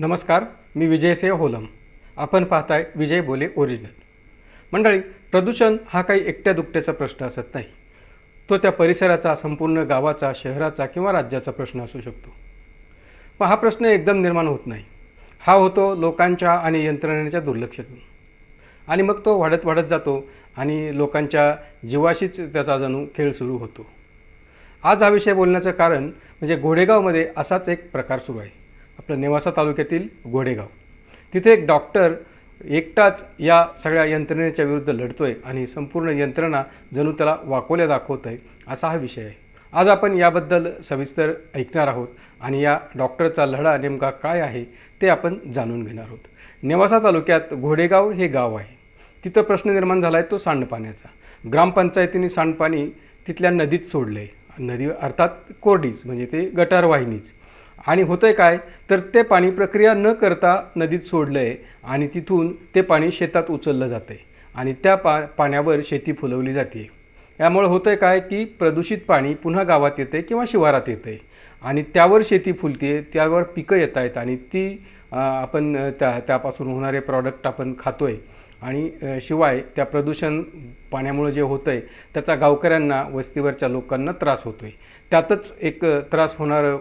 नमस्कार मी विजयसिंह होलम. आपण पाहताय विजय बोले ओरिजिनल मंडळी प्रदूषण हा काही एकट्या दुकट्याचा प्रश्न असत नाही. तो त्या परिसराचा संपूर्ण गावाचा शहराचा किंवा राज्याचा प्रश्न असू शकतो. पण हा प्रश्न एकदम निर्माण होत नाही. हा होतो लोकांच्या आणि यंत्रणेच्या दुर्लक्षातून. आणि मग तो वाढत वाढत जातो आणि लोकांच्या जीवाशीच त्याचा जणू खेळ सुरू होतो. आज हा विषय बोलण्याचं कारण म्हणजे घोडेगावमध्ये असाच एक प्रकार सुरू आहे. आपलं नेवासा तालुक्यातील घोडेगाव. तिथे एक डॉक्टर एकटाच या सगळ्या यंत्रणेच्या विरुद्ध लढतो आहे आणि संपूर्ण यंत्रणा जणू त्याला वाकोल्या दाखवत आहे असा हा विषय आहे. आज आपण याबद्दल सविस्तर ऐकणार आहोत आणि या डॉक्टरचा लढा नेमका काय आहे ते आपण जाणून घेणार आहोत. नेवासा तालुक्यात घोडेगाव हे गाव आहे. तिथं प्रश्न निर्माण झाला आहे तो सांडपाण्याचा. ग्रामपंचायतीने सांडपाणी तिथल्या नदीत सोडलं आहे नदी अर्थात कोरडीच म्हणजे ते गटार वाहिनीच आणि होतंय काय? तर ते पाणी प्रक्रिया न करता नदीत सोडलं आहे आणि तिथून ते पाणी शेतात उचललं जातं आहे आणि त्या पा पाण्यावर शेती फुलवली जाते यामुळे आहे काय की प्रदूषित पाणी पुन्हा गावात येतं आहे किंवा शिवारात येतं आहे आणि त्यावर शेती फुलते त्यावर पिकं येत आहेत आणि ती आपण त्या त्यापासून होणारे प्रॉडक्ट आपण खातो आहे आणि शिवाय त्या प्रदूषण पाण्यामुळे जे होतं आहे त्याचा गावकऱ्यांना वस्तीवरच्या लोकांना त्रास होतो आहे त्यातच एक त्रास होणारं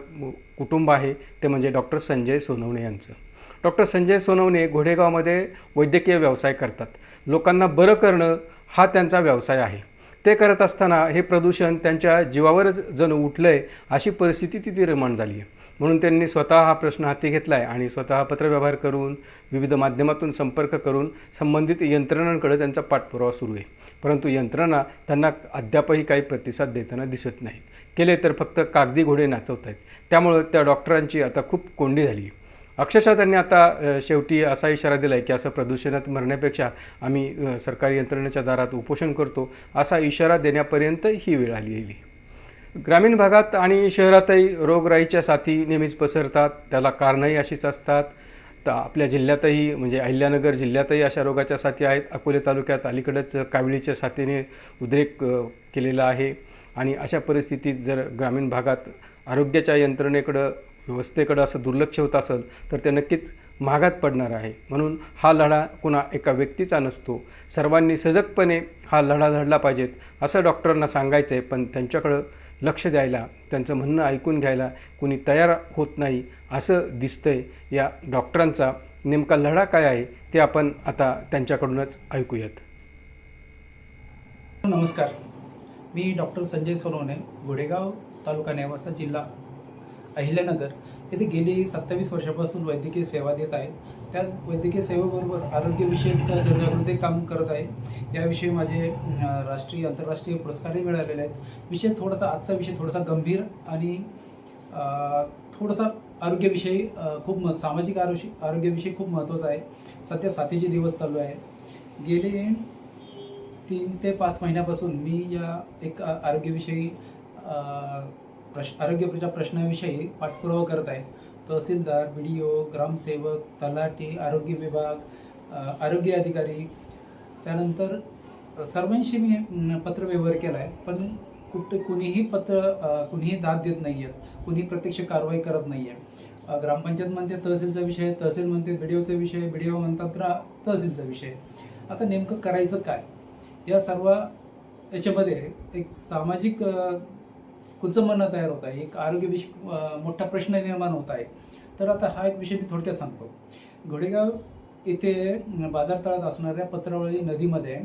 कुटुंब आहे ते म्हणजे डॉक्टर संजय सोनवणे यांचं. डॉक्टर संजय सोनवणे घोडेगावमध्ये वैद्यकीय व्यवसाय करतात. लोकांना बरं करणं हा त्यांचा व्यवसाय आहे. ते करत असताना हे प्रदूषण त्यांच्या जीवावरच जणू उठलं आहे अशी परिस्थिती तिथे निर्माण झाली आहे म्हणून त्यांनी स्वतः हा प्रश्न हाती घेतला आहे आणि स्वतः पत्रव्यवहार करून विविध माध्यमातून संपर्क करून संबंधित यंत्रणांकडे त्यांचा पाठपुरावा सुरू आहे. परंतु यंत्रणा त्यांना अद्यापही काही प्रतिसाद देताना दिसत नाहीत. केले तर फक्त कागदी घोडे नाचवत आहेत त्यामुळं त्या डॉक्टरांची आता खूप कोंडी झाली आहे. अक्षरशः त्यांनी आता शेवटी असा इशारा दिला आहे की असं प्रदूषणात मरण्यापेक्षा आम्ही सरकारी यंत्रणेच्या दारात उपोषण करतो असा इशारा देण्यापर्यंत ही वेळ आलेली ग्रामीण भागात आणि शहरातही रोगराईच्या साथी नेहमीच पसरतात. त्याला कारणंही अशीच असतात. तर आपल्या जिल्ह्यातही म्हणजे अहिल्यानगर जिल्ह्यातही अशा रोगाच्या साथी आहेत. अकोले तालुक्यात अलीकडंच काविळीच्या साथीने उद्रेक केलेला आहे. आणि अशा परिस्थितीत जर ग्रामीण भागात आरोग्याच्या यंत्रणेकडं व्यवस्थेकडं असं दुर्लक्ष होत असेल तर ते नक्कीच महागात पडणार आहे. म्हणून हा लढा कुणा एका व्यक्तीचा नसतो. सर्वांनी सजगपणे हा लढा लढला पाहिजेत असं डॉक्टरांना सांगायचं आहे पण त्यांच्याकडं लक्ष द्यायला त्यांचं म्हणणं ऐकून घ्यायला कुणी तयार होत नाही असं दिसतंय या डॉक्टरांचा नेमका लढा काय आहे ते आपण आता त्यांच्याकडूनच ऐकूयात. नमस्कार. मी डॉक्टर संजय सोनवणे घोडेगाव तालुका नेवासा जिल्हा अहिल्यानगर. येथे गेली सत्तावीस वर्षापासून वैद्यकीय सेवा देत आहे. त्याच वैद्यकीय सेवेबरोबर आरोग्यविषयक जनजागृती काम करत आहे. याविषयी माझे राष्ट्रीय आंतरराष्ट्रीय पुरस्कारही मिळालेले आहेत. विषय थोडासा आजचा विषय थोडासा गंभीर आणि थोडासा आरोग्यविषयी खूप म सामाजिक आरोग्य आरोग्याविषयी खूप महत्त्वाचा आहे. सध्या साथीचे दिवस चालू आहे. गेले तीन ते पाच महिन्यापासून मी या एक आरोग्यविषयी प्रश आरोग्यप्रच्या प्रश्नाविषयी पाठपुरावा करत आहे तहसीलदार बी डी ओ ग्रामसेवक तलाठी आरोग्य विभाग आरोग्य अधिकारी. त्यानंतर सर्वांशी मी पत्रव्यवहार केला आहे पण कुठे कुणीही पत्र कुणीही दाद देत नाही आहेत कुणी प्रत्यक्ष कारवाई करत नाही आहे ग्रामपंचायत म्हणते तहसीलचा विषय तहसील म्हणते बी डी ओचा विषय बी डी ओ म्हणतात ग्रा तहसीलचा विषय. आता नेमकं करायचं काय? या सर्व याच्यामध्ये एक सामाजिक कुचंबना तयार होत आहे एक आरोग्यविषय मोठा प्रश्न निर्माण होत आहे. तर आता हा एक विषय मी थोडक्यात सांगतो. घोडेगाव इथे बाजारतळात असणाऱ्या पत्रावळी नदीमध्ये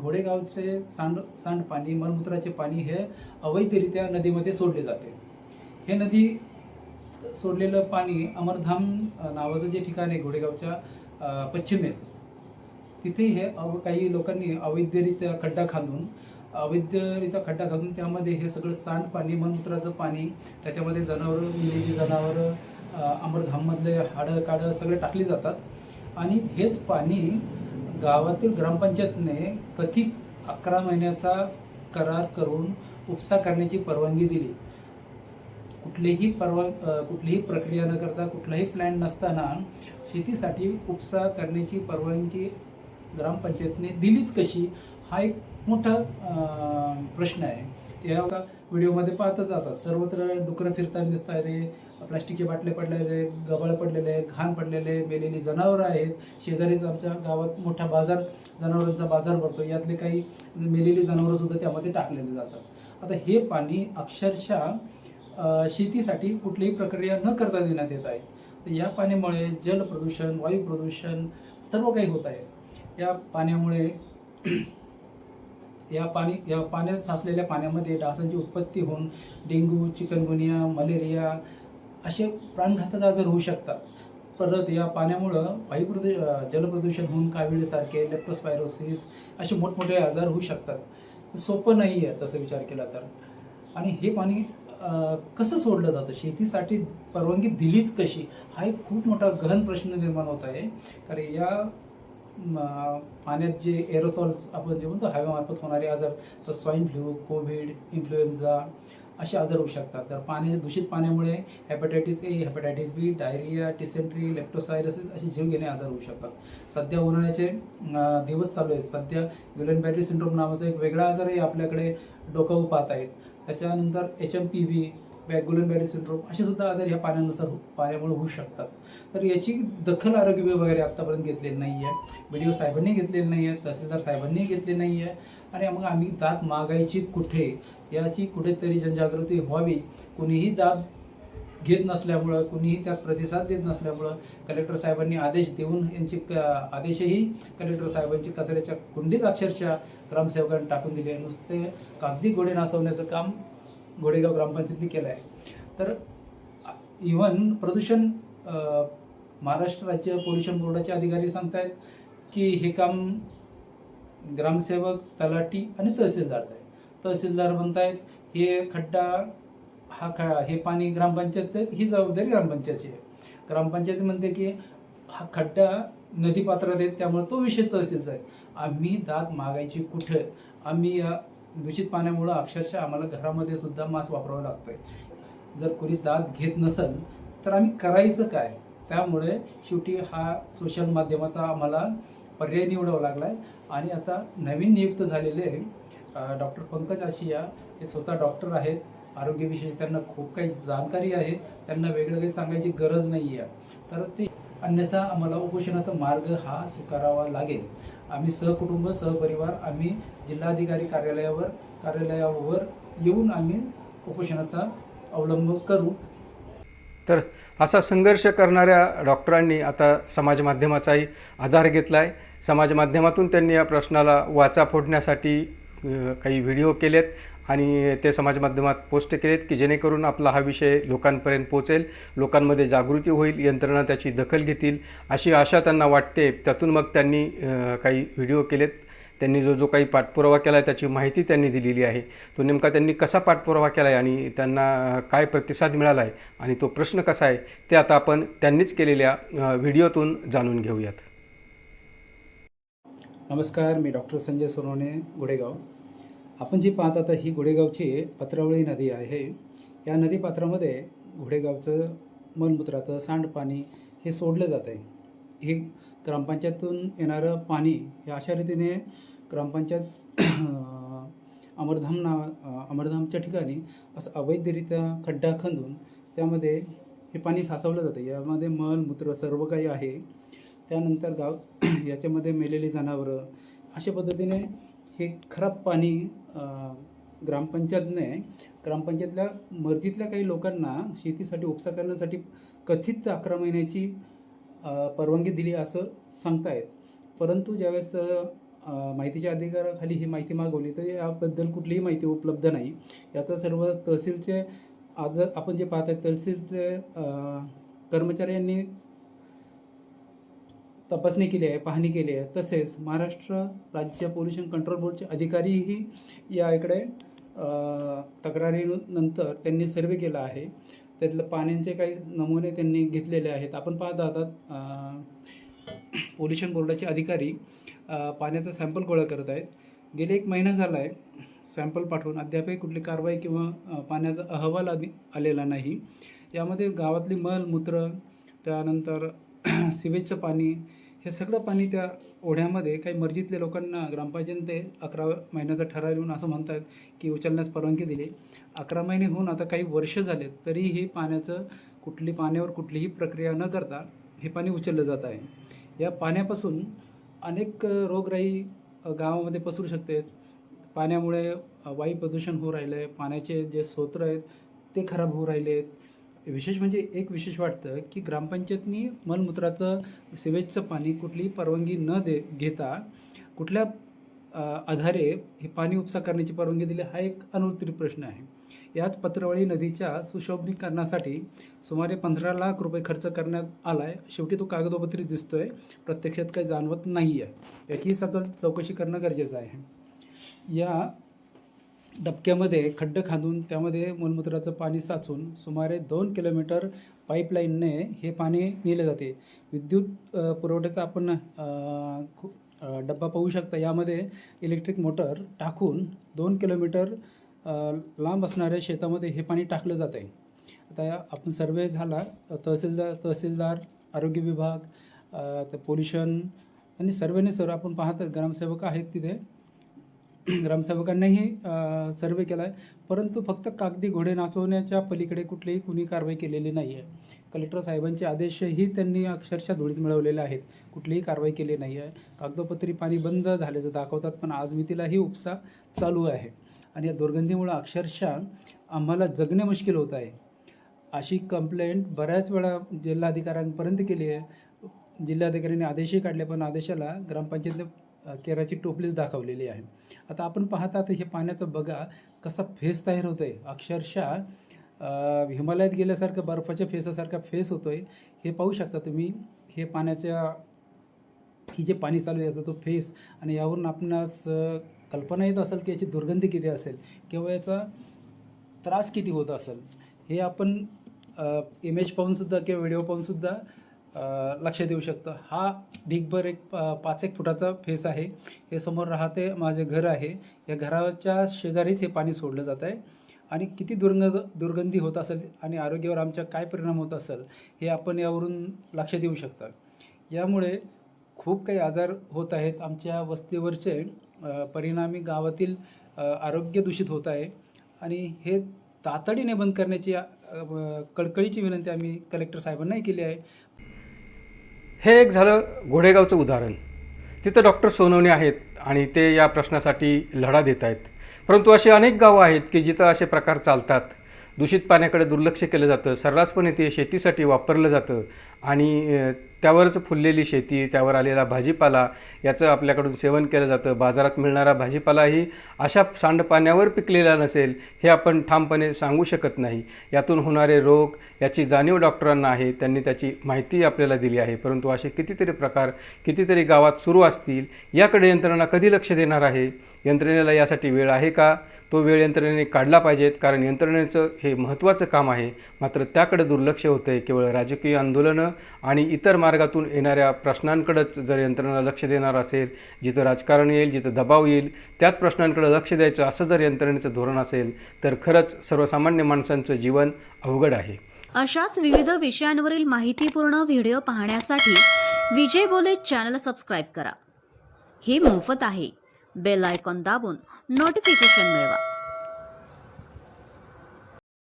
घोडेगावचे सांड सांडपाणी मलमूत्राचे पाणी हे अवैधरित्या नदीमध्ये सोडले जाते. हे नदी सोडलेलं पाणी अमरधाम नावाचं जे ठिकाण आहे घोडेगावच्या पश्चिमेस तिथे हे अव काही लोकांनी अवैधरित्या खड्डा खांदून अवैधरित्या खड्डा घालून त्यामध्ये हे सगळं सांडपाणी मलमूत्राचं पाणी त्याच्यामध्ये जनावरं मिलेली जनावरं अमरधाममधले हाडं काडं सगळे टाकली जातात. आणि हेच पाणी गावातील ग्रामपंचायतने कथित अकरा महिन्याचा करार करून उपसा करण्याची परवानगी दिली. कुठलीही परवा कुठलीही प्रक्रिया न करता कुठलाही प्लॅन नसताना शेतीसाठी उपसा करण्याची परवानगी ग्रामपंचायतने दिलीच कशी? हा एक मोठा प्रश्न आहे. या व्हिडिओमध्ये पाहतच जातात. सर्वत्र डुकरं फिरताना दिसत रे. प्लास्टिकचे बाटले पडलेले गबाळ पडलेले घाण पडलेले मेलेली जनावरं आहेत. शेजारीच आमच्या गावात मोठा बाजार जनावरांचा बाजार भरतो. यातले काही मेलेली जनावरंसुद्धा त्यामध्ये टाकलेले जातात. आता हे पाणी अक्षरशः शेतीसाठी कुठलीही प्रक्रिया न करता देण्यात येत आहे. तर या पाण्यामुळे जल प्रदूषण वायू प्रदूषण सर्व काही होत आहे. या पाण्यामुळे या पाणी या पाण्यात साचलेल्या पाण्यामध्ये डासांची उत्पत्ती होऊन डेंग्यू चिकनगुनिया मलेरिया असे प्राणघातक आजार होऊ शकतात. परत या पाण्यामुळं वायू प्रदू जलप्रदूषण होऊन काविळीसारखे लेप्टोस्पायरोसिस असे मोठमोठे आजार होऊ शकतात. सोपं नाही आहे तसं विचार केला तर. आणि हे पाणी कसं सोडलं जातं? शेतीसाठी परवानगी दिलीच कशी? हा एक खूप मोठा गहन प्रश्न निर्माण होत आहे. कारण या पाण्यात जे एरोसॉल्स आपण जे म्हणतो हवेमार्फत होणारे आजार तर स्वाईन फ्लू कोविड इन्फ्लुएन्झा असे आजार होऊ शकतात. तर पाणी दूषित पाण्यामुळे hepatitis A hepatitis B diarrhoea dysentery leptospirosis असे जीवघेणे आजार होऊ शकतात. सध्या उन्हाळ्याचे दिवस चालू आहेत. सध्या विलन बॅटरी सिंड्रोम नावाचा एक वेगळा आजारही आपल्याकडे डोकावू पाहत आहेत. त्याच्यानंतर H M P V Guillain Barre syndrome असे सुद्धा आजार या पाण्यानुसार हो- पाण्यामुळे होऊ शकतात. तर याची दखल आरोग्य विभागाने आतापर्यंत घेतलेली नाही आहे बी साहेबांनी घेतलेली नाही आहे तहसीलदार साहेबांनी घेतली नाही आहे आणि मग आम्ही दात मागायची कुठे? याची कुठेतरी जनजागृती व्हावी. कुणीही दात घेत नसल्यामुळं कुणीही त्यात प्रतिसाद देत नसल्यामुळं कलेक्टर साहेबांनी आदेश देऊन यांचे क- आदेशही कलेक्टर साहेबांची कचऱ्याच्या कुंडीत अक्षरशः ग्रामसेवकांनी टाकून दिले. नुसते कागदी गोडे नाचवण्याचं काम गोडेगाव ग्रामपंचायतीने केलं आहे तर इव्हन प्रदूषण महाराष्ट्र राज्य पोल्युशन बोर्डाचे अधिकारी सांगतायत की हे काम ग्रामसेवक तलाठी आणि तहसीलदारचं आहे तहसीलदार म्हणतायत हे खड्डा हा ख हे पाणी ग्रामपंचायत ही जबाबदारी ग्रामपंचायतची आहे. ग्रामपंचायत म्हणते की हा खड्डा नदी पात्रात आहे त्यामुळे तो विषय तहसीलचा आहे. आम्ही दात मागायची कुठं? आम्ही या दूषित पाण्यामुळं अक्षरशः आम्हाला घरामध्ये सुद्धा मास्क वापरावं लागतंय. जर कोणी दात घेत नसेल तर आम्ही करायचं काय? त्यामुळे शेवटी हा सोशल माध्यमाचा आम्हाला पर्याय निवडावा लागलाय. आणि आता नवीन नियुक्त झालेले डॉक्टर पंकज आशिया हे स्वतः डॉक्टर आहेत. आरोग्याविषयी त्यांना खूप काही जाणकारी आहे. त्यांना वेगळं काही सांगायची गरज नाही आहे तर ते अन्यथा आम्हाला उपोषणाचा मार्ग हा स्वीकारावा लागेल. आम्ही सहकुटुंब सहपरिवार आम्ही जिल्हाधिकारी कार्यालयावर कार्यालयावर येऊन आम्ही उपोषणाचा अवलंब करू. तर असा संघर्ष करणाऱ्या डॉक्टरांनी आता समाज माध्यमाचाही आधार घेतला आहे समाज माध्यमातून त्यांनी या प्रश्नाला वाचा फोडण्यासाठी काही व्हिडिओ केलेत. आणि ते समाज माध्यमात पोस्ट केलेत की जेणेकरून आपला हा विषय लोकांपर्यंत पोचेल लोकांमध्ये जागृती होईल यंत्रणा त्याची दखल घेतील अशी आशा त्यांना वाटते. त्यातून मग त्यांनी काही व्हिडिओ केलेत. त्यांनी जो जो काही पाठपुरावा केला आहे त्याची माहिती त्यांनी दिलेली आहे. तो नेमका त्यांनी कसा पाठपुरावा केला आहे आणि त्यांना काय प्रतिसाद मिळाला आहे आणि तो प्रश्न कसा आहे ते आता आपण त्यांनीच केलेल्या व्हिडिओतून जाणून घेऊयात. नमस्कार मी डॉक्टर संजय सोनवणे गुडेगाव. आपण जी पाहत आता ही घोडेगावची पत्रावळी नदी आहे. या नदीपात्रामध्ये घोडेगावचं मलमूत्राचं सांडपाणी हे सोडलं जात आहे. हे ग्रामपंचायतून येणारं पाणी हे अशा रीतीने ग्रामपंचायत अमरधाम नाव अमरधामच्या ठिकाणी असं अवैधरित्या खड्डा खंदून त्यामध्ये हे पाणी साचवलं जातं. यामध्ये मल मूत्र सर्व काही आहे. त्यानंतर गाव याच्यामध्ये मेलेली जनावरं अशा पद्धतीने हे खराब पाणी ग्रामपंचायतने ग्रामपंचायतल्या मर्जीतल्या काही लोकांना शेतीसाठी उपसा करण्यासाठी कथित अकरा महिन्याची परवानगी दिली असं सांगतायत. परंतु ज्यावेळेस माहितीच्या अधिकाराखाली ही माहिती मागवली तर याबद्दल कुठलीही माहिती उपलब्ध नाही. याचा सर्व तहसीलचे आज आपण जे पाहत आहे तहसीलचे कर्मचाऱ्यांनी तपासणी केली आहे पाहणी केली आहे. तसेच महाराष्ट्र राज्य पोल्युशन कंट्रोल बोर्डचे अधिकारीही या इकडे तक्रारीनंतर त्यांनी सर्वे केला आहे. त्यातलं पाण्याचे काही नमुने त्यांनी घेतलेले आहेत. आपण पाहत आहात पोल्युशन बोर्डाचे अधिकारी पाण्याचा सॅम्पल गोळा करत आहेत. गेले एक महिना झाला आहे सॅम्पल पाठवून. अद्यापही कुठली कारवाई किंवा पाण्याचा अहवाल आधी आलेला नाही. यामध्ये गावातली मल मूत्र त्यानंतर सिवेजचं पाणी हे सगळं पाणी त्या ओढ्यामध्ये काही मर्जीतल्या लोकांना ग्रामपंचायतीने अकरा महिन्याचा ठराव येऊन असं म्हणतात की उचलण्यास परवानगी दिली. अकरा महिने होऊन आता काही वर्ष झालेत तरीही पाण्याचं कुठली पाण्यावर कुठलीही प्रक्रिया न करता हे पाणी उचललं जात आहे. या पाण्यापासून अनेक रोगराई गावामध्ये पसरू शकते. पाण्यामुळे वायू प्रदूषण होऊ राहिलं आहे पाण्याचे जे स्रोत आहेत ते खराब होऊ राहिले आहेत विशेष म्हणजे एक विशेष वाटतं की ग्रामपंचायतनी मलमूत्राचं सिवेजचं पाणी कुठलीही परवानगी न दे घेता कुठल्या आधारे हे पाणी उपसा करण्याची परवानगी दिली हा एक अनुत्तरित प्रश्न आहे. याच पत्रवळी नदीच्या सुशोभनीकरणासाठी सुमारे पंधरा लाख रुपये खर्च करण्यात आला आहे शेवटी तो कागदोपत्री दिसतोय. प्रत्यक्षात काही जाणवत नाही आहे याची सतत चौकशी करणं गरजेचं आहे. या डबक्यामध्ये खड्डं खांदून त्यामध्ये मलमूत्राचं पाणी साचून सुमारे दोन किलोमीटर पाईपलाईनने हे पाणी नेले जाते. विद्युत पुरवठ्याचा आपण खूप डब्बा पाहू शकता. यामध्ये इलेक्ट्रिक मोटर टाकून दोन किलोमीटर लांब असणाऱ्या शेतामध्ये हे पाणी टाकलं जात आहे आता आपण सर्वे झाला तहसीलदार तहसीलदार आरोग्य विभाग पोल्युशन आणि सर्वेने सर्व आपण पाहतात. ग्रामसेवक आहेत तिथे. ग्रामसेवकांनीही सर्वे केला आहे परंतु फक्त कागदी घोडे नाचवण्याच्या पलीकडे कुठलीही कुणी कारवाई केलेली नाही आहे कलेक्टर साहेबांचे आदेशही त्यांनी अक्षरशः धुळीत मिळवलेले आहेत. कुठलीही कारवाई केली नाही आहे कागदोपत्री पाणी बंद झाल्याचं दाखवतात पण आज मितीलाही उपसा चालू आहे. आणि या दुर्गंधीमुळं अक्षरशः आम्हाला जगणे मुश्किल होत आहे. अशी कंप्लेंट बऱ्याच वेळा जिल्हाधिकाऱ्यांपर्यंत केली आहे जिल्हाधिकाऱ्यांनी आदेशही काढले पण आदेशाला ग्रामपंचायतने केराची टोपलीच दाखवलेली आहे. आता आपण पाहता तर हे पाण्याचं बघा कसा फेस तयार होतो आहे अक्षरशः हिमालयात गेल्यासारखं बर्फाच्या फेसासारखा फेस होतो आहे हे पाहू शकता तुम्ही हे पाण्याच्या ही जे पाणी चालू आहे याचा तो फेस आणि यावरून आपणास कल्पना येत असेल की याची दुर्गंधी किती असेल किंवा याचा त्रास किती होत असेल. हे आपण इमेज पाहूनसुद्धा किंवा व्हिडिओ पाहूनसुद्धा लक्ष देऊ शकतो. हा ढिगभर एक पाच एक फुटाचा फेस आहे. हे समोर राहते माझे घर आहे. या घराच्या शेजारीच हे पाणी सोडलं जात आहे. आणि किती दुर्ग दुर्गंधी होत असेल आणि आरोग्यावर आमच्या काय परिणाम होत असेल हे आपण यावरून लक्ष देऊ शकता यामुळे खूप काही आजार होत आहेत. आमच्या वस्तीवरचे परिणामी गावातील आरोग्य दूषित होत आहे. आणि हे तातडीने बंद करण्याची कळकळीची विनंती आम्ही कलेक्टर साहेबांनाही केली आहे. हे एक झालं घोडेगावचं उदाहरण. तिथं डॉक्टर सोनवणे आहेत आणि ते या प्रश्नासाठी लढा देत आहेत. परंतु अशी अनेक गावं आहेत की जिथं असे प्रकार चालतात. दूषित पाण्याकडे दुर्लक्ष केलं जातं सर्रासपणे ते शेतीसाठी वापरलं जातं आणि त्यावरच फुललेली शेती त्यावर आलेला भाजीपाला याचं आपल्याकडून सेवन केलं जातं. बाजारात मिळणारा भाजीपालाही अशा सांडपाण्यावर पिकलेला नसेल हे आपण ठामपणे सांगू शकत नाही. यातून होणारे रोग याची जाणीव डॉक्टरांना आहे त्यांनी त्याची माहिती आपल्याला दिली आहे. परंतु असे कितीतरी प्रकार कितीतरी गावात सुरू असतील याकडे यंत्रणा कधी लक्ष देणार आहे? यंत्रणेला यासाठी वेळ आहे का? तो वेळ यंत्रणेने काढला पाहिजेत कारण यंत्रणेचं हे महत्त्वाचं काम आहे. मात्र त्याकडे दुर्लक्ष होतं आहे केवळ राजकीय आंदोलनं आणि इतर मार्गातून येणाऱ्या प्रश्नांकडंच जर यंत्रणा लक्ष देणार असेल जिथं राजकारण येईल जिथं दबाव येईल त्याच प्रश्नांकडे लक्ष द्यायचं असं जर यंत्रणेचं धोरण असेल तर खरंच सर्वसामान्य माणसांचं जीवन अवघड आहे. अशाच विविध विषयांवरील माहितीपूर्ण व्हिडिओ पाहण्यासाठी विजय बोले चॅनल सबस्क्राईब करा. हे मोफत आहे. બેલ આઇકોન દાબૂન નોટિફિકેશન મેળવા